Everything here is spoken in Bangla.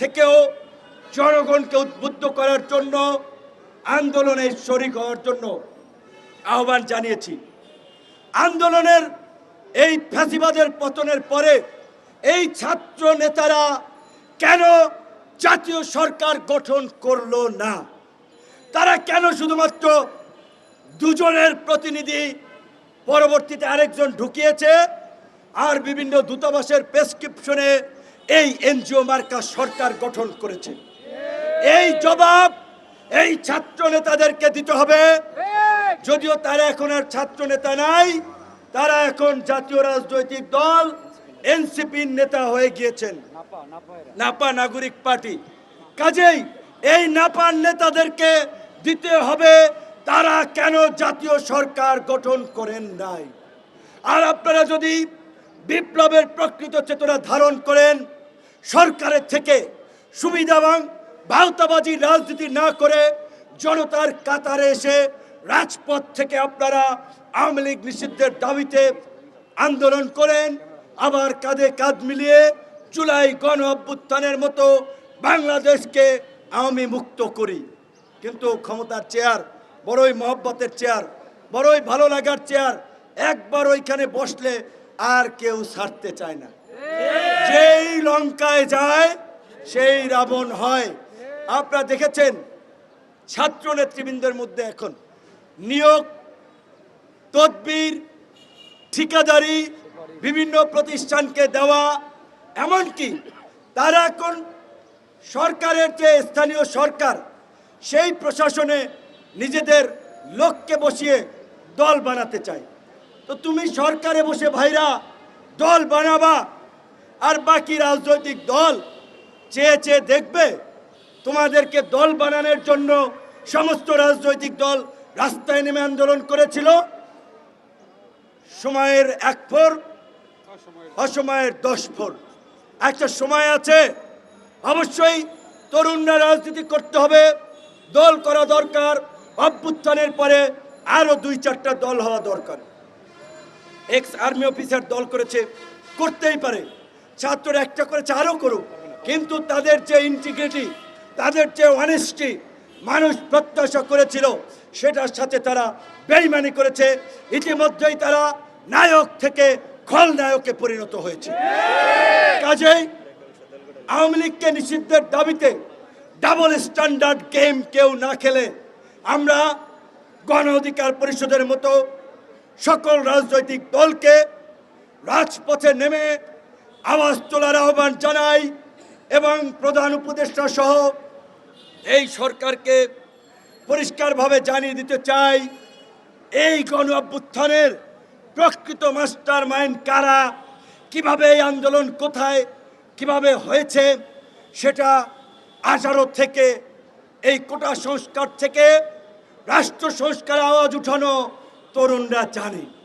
থেকেও জনগণকে উদ্বুদ্ধ করার জন্য আন্দোলনে শরিক হওয়ার জন্য আহ্বান জানিয়েছি। আন্দোলনের এই ফ্যাসিবাদের পতনের পরে এই ছাত্র নেতারা কেন জাতীয় সরকার গঠন করল না? তারা কেন শুধুমাত্র দুজনের প্রতিনিধি পরবর্তীতে আরেকজন ঢুকিয়েছে আর বিভিন্ন দূতাবাসের প্রেসক্রিপশনে এই এনজিও মার্কা সরকার গঠন করেছে। এই জবাব এই ছাত্র নেতাদেরকে দিতে হবে। যদিও তারা এখন আর ছাত্র নেতা নাই, তারা এখন জাতীয় রাজনৈতিক দল এনসিপির নেতা হয়ে গিয়েছেন। নাপা নাগরিক পার্টি। কাজেই এই নাপার নেতাদেরকে দিতে হবে, তারা কেন জাতীয় সরকার গঠন করেন নাই? আর আপনারা যদি বিপ্লবের প্রকৃত চেতনা ধারণ করেন। সরকারের থেকে সুবিধাবান ভাওতাবাজি রাজনীতি না করে জনতার কাতারে এসে রাজপথ থেকে আপনারা আওয়ামী লীগ নিষিদ্ধের দাবিতে আন্দোলন করেন। আবার কাঁধে কাঁধ মিলিয়ে জুলাই গণ অভ্যুত্থানের মতো বাংলাদেশকে আওয়ামী মুক্ত করি। কিন্তু ক্ষমতার চেয়ার, বড়ই মহব্বতের চেয়ার, বড়ই ভালো লাগার চেয়ার, একবার ওইখানে বসলে আর কেউ ছাড়তে চায় না। যেই লঙ্কায় যায় সেই রাবণ হয়। আপনারা দেখেছেন ছাত্র নেতৃবৃন্দের মধ্যে এখন নিয়োগ তদবির ঠিকাদারি বিভিন্ন প্রতিষ্ঠানকে দেওয়া এমনকি তারা এখন সরকারের যে স্থানীয় সরকার সেই প্রশাসনে নিজেদের লোককে বসিয়ে দল বানাতে চায়। তো তুমি সরকারে বসে ভাইরা দল বানাবা আর বাকি রাজনৈতিক দল চেয়ে চেয়ে দেখবে তোমাদেরকে দল বানানোর জন্য সমস্ত রাজনৈতিক দল রাস্তায় নেমে আন্দোলন করেছিল। সময়ের এক ফোর, অসময়ের দশ ফোর। একটা সময় আছে, অবশ্যই তরুণরা রাজনীতি করতে হবে, দল করা দরকার, অভ্যুত্থানের পরে আরও দুই চারটা দল হওয়া দরকার। এক্স আর্মি অফিসার দল করেছে, করতেই পারে। ছাত্ররা একটা করেছে আরও করুক, কিন্তু তাদের যে ইন্টিগ্রিটি তাদের যে অনেস্টি মানুষ প্রত্যাশা করেছিল, সেটার সাথে তারা বেইমানি করেছে। ইতিমধ্যেই তারা নায়ক থেকে খলনায়কে পরিণত হয়েছে। কাজেই আওয়ামী লীগকে নিষিদ্ধের দাবিতে ডাবল স্ট্যান্ডার্ড গেম কেউ না খেলে আমরা গণ অধিকার পরিষদের মতো সকল রাজনৈতিক দলকে রাজপথে নেমে আওয়াজ তোলার আহ্বান জানাই এবং প্রধান উপদেষ্টা সহ এই সরকারকে পরিষ্কারভাবে জানিয়ে দিতে চাই, এই গণ অভ্যুত্থানের প্রকৃত মাস্টার মাইন্ড কারা, কীভাবে এই আন্দোলন কোথায়, কীভাবে হয়েছে, সেটা আঠারো থেকে এই কোটা সংস্কার থেকে রাষ্ট্র সংস্কার আওয়াজ উঠানো তরুণরা জানে।